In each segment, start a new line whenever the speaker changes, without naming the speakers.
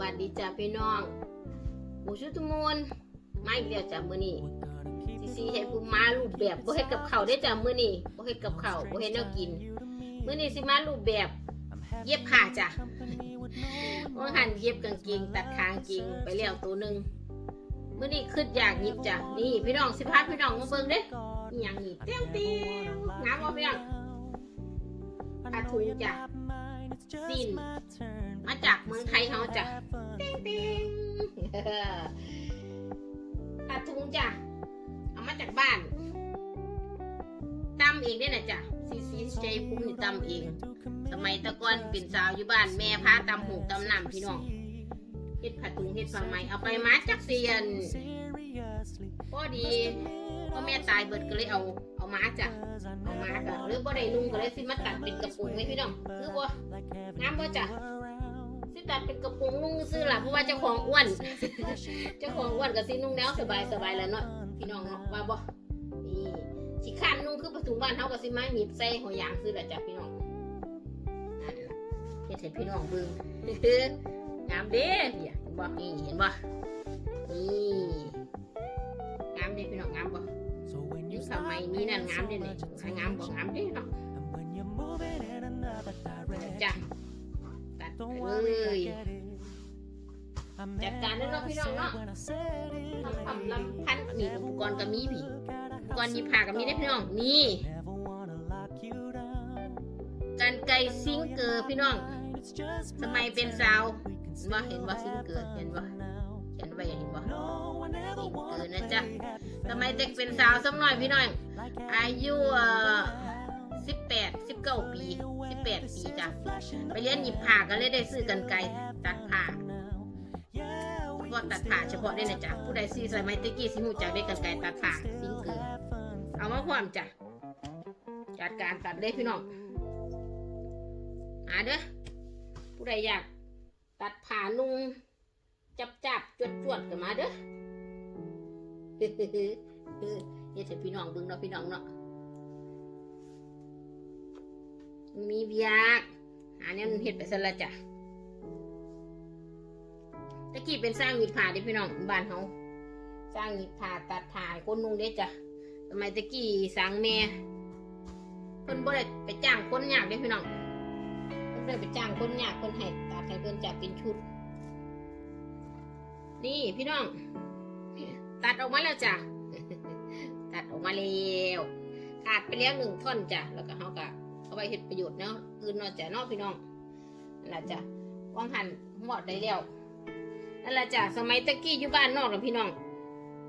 วัสดีจ้าพี่น้องหมูชุตุมูลมาอีกแล้วจ้ามื้อนี้ซีซีให้ผู้มารูปแบบบ่เฮ็ดกับเขาได้จ้ามื้อนี้บ่เฮ็ดกับเขาบ่เฮ็ดแนวกิน มื้อนี้สิมารูปแบบ เย็บผ้าจ้ะว่าหันเย็บกางเกงตัดคางเกงไปแล้วตัวหนึงมื้อนี้คิดอยากหยิบจ้ะนี่ พี่น้องสิพาพี่น้องมาเบิ่งเด้อีหยังนี่เตี้ยวเตี้ยวงามบ่พี่น้องผ้าถุงจ้ะ สินมาจากเมืองไทยเฮาจ้ะติ้งติ้งตัดถุงจ้ะเอามาจากบ้านตำเองได้นะจ้ะซีซีใจภูมินี่ตำเอง สมัยตะกอนเป็นสาวอยู่บ้านแม่พาตำหูตำน้ำพี่น้องเฮ็ดผัดถุงเฮ็ดผ้าไหมเอาไปมาจักเซียนพอดี พ่อแม่ตายเบิดก็เลยเอาเอามาจ้ะเอามาก็หรือบ่ได้นุ่งก็เลยสิมาตัดเป็นกระปุกไว้พี่น้องคือบ่งามบ่จ้ะสิตัดเป็นกระปรงนุ่งซื้อละเพราะว่าเจ้าของอ้วนเจ้าของอ้วนกับสินุ่งแล้วสบายสบายแล้วเนาะพี่น้องเนาะว่าบ่นี่สิขานนุ่งคือประตูบ้านเฮากับสิมาหยิบใส่หัวยางซื้อละจ้ะพี่น้องนั่นล่ะเฮ็ดให้พี่น้องเบิ่งงามเด้เห็นบ่นี่เห็นบ่นี่ เด้พี่น้องงามบ่ยุคสมัยนี้นั่นงามเด้เนี่ยงามบ่งามเด้เนาะจ้ะตัดไปเลยจัดการได้เนาะพี่น้องเนาะลำพันลำพันนี่อุปกรณ์ก็มีพี่อุปกรณ์หยิบผ่าก็มีได้พี่น้องนี่กันไกรซิงเกอร์พี่น้อง สมัยเป็นสาวว่าเห็นว่าซิงเกอร์เห็นว่า นะจ๊ะสมัยเด็กเป็นสาวสักหน่อยพี่น้องอายุสิบแปดสิบเก้าปีสิบแปดปีจ้ะไปเรียนหยิบผ่าก็เลยได้ซื้อกันไกรตัดผ่าก็ตัดผ่าเฉพาะได้นะจ๊ะผู้ใดซีใส่ไม้ตะกี้สิหูจักได้กันไกรตัดผ่าซิงเกอร์เอามาพร้อมจ้ะจัดการตัดเลยพี่น้องหาเด้อผู้ใดอยากตัดผ่านุ่งจับจับจวดจวดๆกันมาเด้อ เฮ็ดให้พี่น้องเบิ่งเนาะพี่น้องเนาะมีเบียกหาเนี่ยมันเฮ็ดไปซะละจ้ะตะกี้เป็นสร้างมีดผ่าเด้พี่น้องบ้านเฮาสร้างมีดผ่าตัดผ่าให้คนนุ่งเด้จ้ะสมัยตะกี้สร้างแม่เพิ่นบ่ได้ไปจ้างคนยากเด้พี่น้องเพิ่นได้ไปจ้างคนยากเพิ่นให้ตัดให้เพิ่นจับเป็นชุด นี่พี่น้อง ตัดออกมาแล้วจ้ะ ตัดออกมาแล้วขาดไปแล้วหนึ่งท่อนจ้ะ แล้วก็เฮาก็เอาไปเฮ็ดประโยชน์เนาะอื่นเนาะจ้ะนาะพี่น้องนั่นแหละจ้ะวางหันหมดได้แล้วนั่นแหละจ้ะสมัยตะกี้อยู่บ้านนอกนะพี่น้อง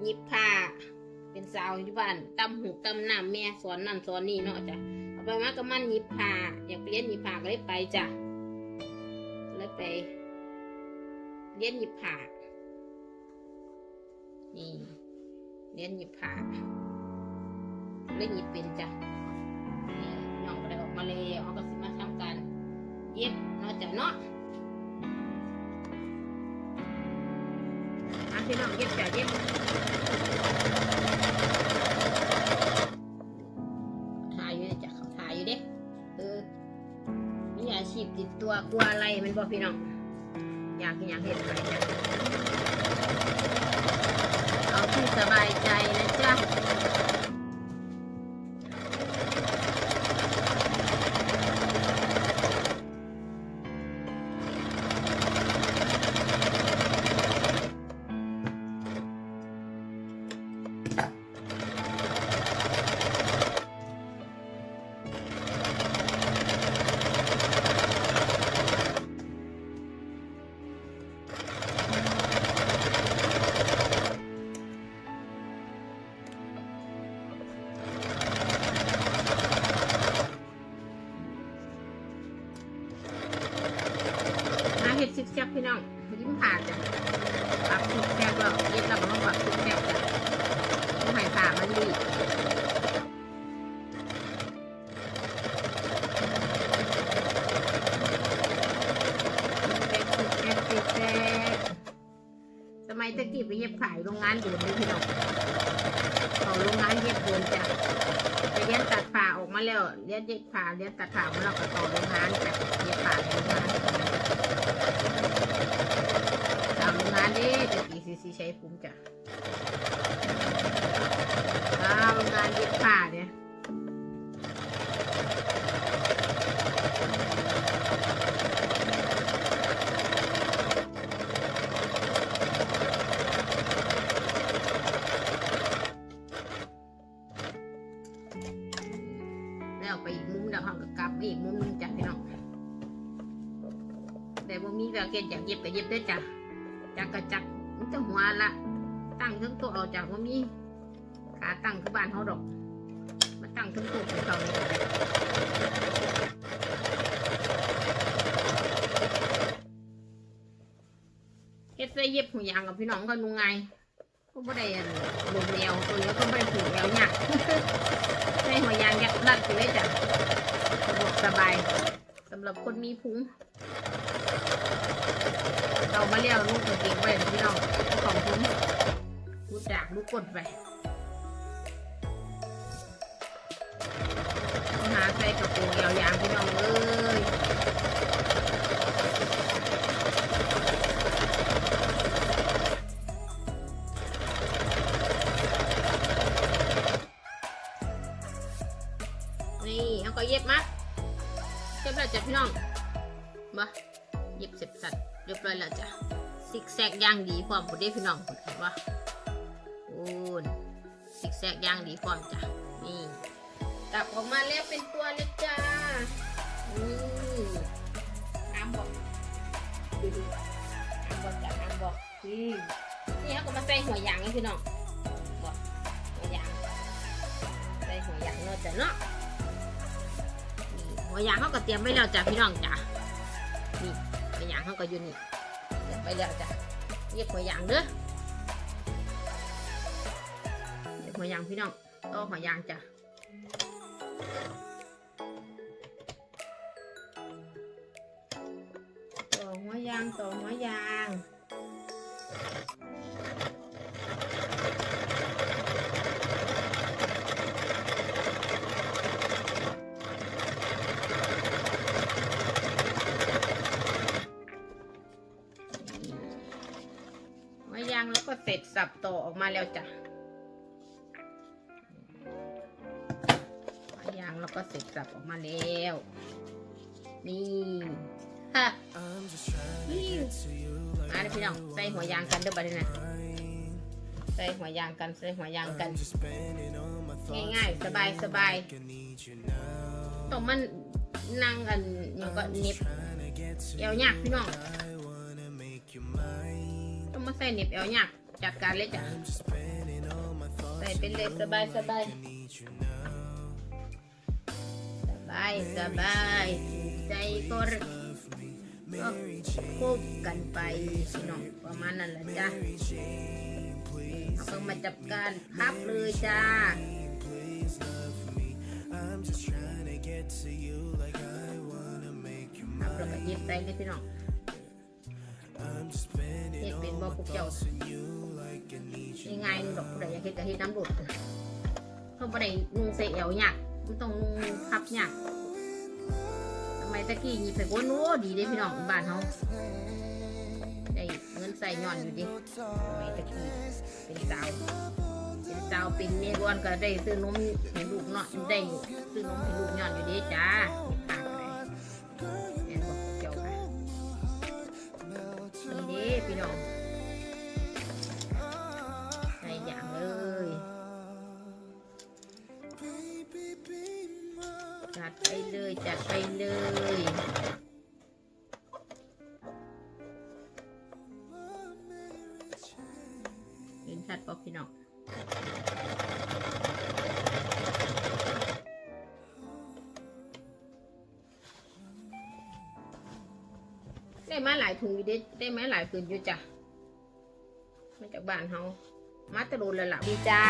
หยิบผ้าเป็นสาวอยู่บ้านตำหูตำน้ำแม่สอนนั่นสอนนี่เนาะจ้ะเอาไปมาก็มันหยิบผ้าอยากไปเรียนหยิบผ้าก็เลยไปจ้ะเลยไป เรียนหยิบผ้า นี่เรียนหยิบผ้าเลยหยิบเป็นจ้ะนี่น้องก็ได้ออกมาเลยเขาก็สิมาทำการเย็บเนาะจ้ะเนาะอะพี่น้องเย็บจ้ะเย็บทายอยู่จ้ะเขาทายอยู่เด้เออมีอาชีพติดตัวกลัวอะไรมันบอกพี่น้องอยากกินอยากเห็นอะไรจ้ะ สบายใจนะจ๊ะ มาเห็ดซิกแซกพี่น้องยิ้มผ่าจ้ะปักซิกแซกก็เย็บแล้วก็มาปักซิกแซกจ้ะต้องให้ผ่ามันดีซิกแซกซิกแซกสมัยตะกี้ไปเย็บขายโรงงานเดินเลยพี่น้องเขาโรงงานเย็บเดินจ้ะไปเรียนตัดผ่าออกมาแล้วเรียนเย็บผ่าเรียนตัดผ่ามาแล้วก็ต่อโรงงานจ้ะเย็บผ่าโรงงาน ชัยภูมิจ้ะว้าวโรงานเย็บผ้าเนี่ยแล้วไปอีกมุมเดียวเขาก็กลับไปอีกมุมหนึงจ้ะพี่น้องแต่บ่มีแบบเกณฑ์อยากเย็บก็เย็บได้จ้ะ จักกะจักมันจะหัวละ ตั้งเครื่องตัวเอาจากว่ามีขาตั้งคือบ้านเขาดอก มาตั้งเครื่องตัวของเขาเลยเฮ็ดใส่เย็บหัวยางกับพี่น้องก็นุ่งไงก็ไม่ได้อันลงแนวตัวนี้ก็ไม่ได้ผูกแนวเนี่ยใส่หัวยางยัดรัดไปเลยจ้ะสะดวกสบายสำหรับคนมีพุง เรามาเรียกลูกกางเกงไว้พี่น้องของผมลูกจากลูกกดไปหาใส่กระโปรงยาวๆพี่น้องเอ้ยนี่เขาก็เย็บมัดเย็บแล้วจ้ะพี่น้องบ่เย็บเสร็จสัตว์ เรียบร้อยแล้วจ้ะซิกแซกย่างดีพร้อมผมได้พี่น้องผมเห็นว่าโอ้นซิกแซกย่างดีพร้อมจ้ะนี่กลับออกมาแล้วเป็นตัวเลยจ้านี่น้ำบอกดูดูน้ำบอกจ้ะน้ำบอกนี่นี่เขาก็มาใส่หัวยางให้พี่น้องบอกหัวยางใส่หัวยางเนาะจ้ะเนาะนี่หัวยางเขาก็เตรียมไว้แล้วจ้ะพี่น้องจ้ะนี่หัวยาง เขาก็อยู่นี่เดี๋ยวไปแล้วจ้ะเรียกหัวยางเด้อเรียกหัวยางพี่น้องต่อหัวยางจ้ะต่อหัวยางต่อหัวยางางแล้วก็เสร็จสับต่อออกมาแล้วจ้ะยางแล้วก็เสร็จสับออกมาแล้ว นี่ฮะมาเลยพี่น้องใส่หัวยางกันเด้อบัดนี้นะใส่หัวยางกันใส่หัวยางกัน ง่ายๆ สบายสบายต้องมันนั่งกันอย่างก็เน็บเอวยากพี่น้อง ใส่เน็บเอวยากจัดการเลยจ้ะ
I'm just spending all my
ใส่
thoughts
เป็นเลยสบายสบาย
I need you now
สบายสบายใจก็ก็
Mary Jane
คบกันไปพี่น้องประมาณนั้นแหละจ้ะ
Mary Jane please
เอาก็มาจับการพับเลยจ้า
please love me I'm just trying to get to you like I wanna make you
พับแล้วก็
mine
เย็บใส่เลยพี่น้อง
I'm just spending
เป็นบ่
my
พวกเจ้า
thoughts on you like I need you
ง่ายๆดอกผู้ใดอยากเฮ็ดก็เฮ็ดน้ำดุดเขาบ่ได้นุ่งใส่เอวยากมันต้องนุ่งพับยากทำไมตะกี้หยิบไปโอ้โน้ดีเด้พี่น้องบ้านเฮาได้เงินใส่ย้อนอยู่ดิทำไมตะกี้เป็นสาวเป็นสาวเป็นเมียก่อนก็ได้ซื้อนมให้ลูกเนาะได้ซื้อนมให้ลูกย้อนอยู่ดิจ้าเฮ็ดปากก็ได้แม่นบอกเจ้ พี่น้องได้มาหลายถุงอยู่ได้ได้มาหลายผืนอยู่จ้ะมาจากบ้านเฮามาตะโดนแลยล่ะดีจ้า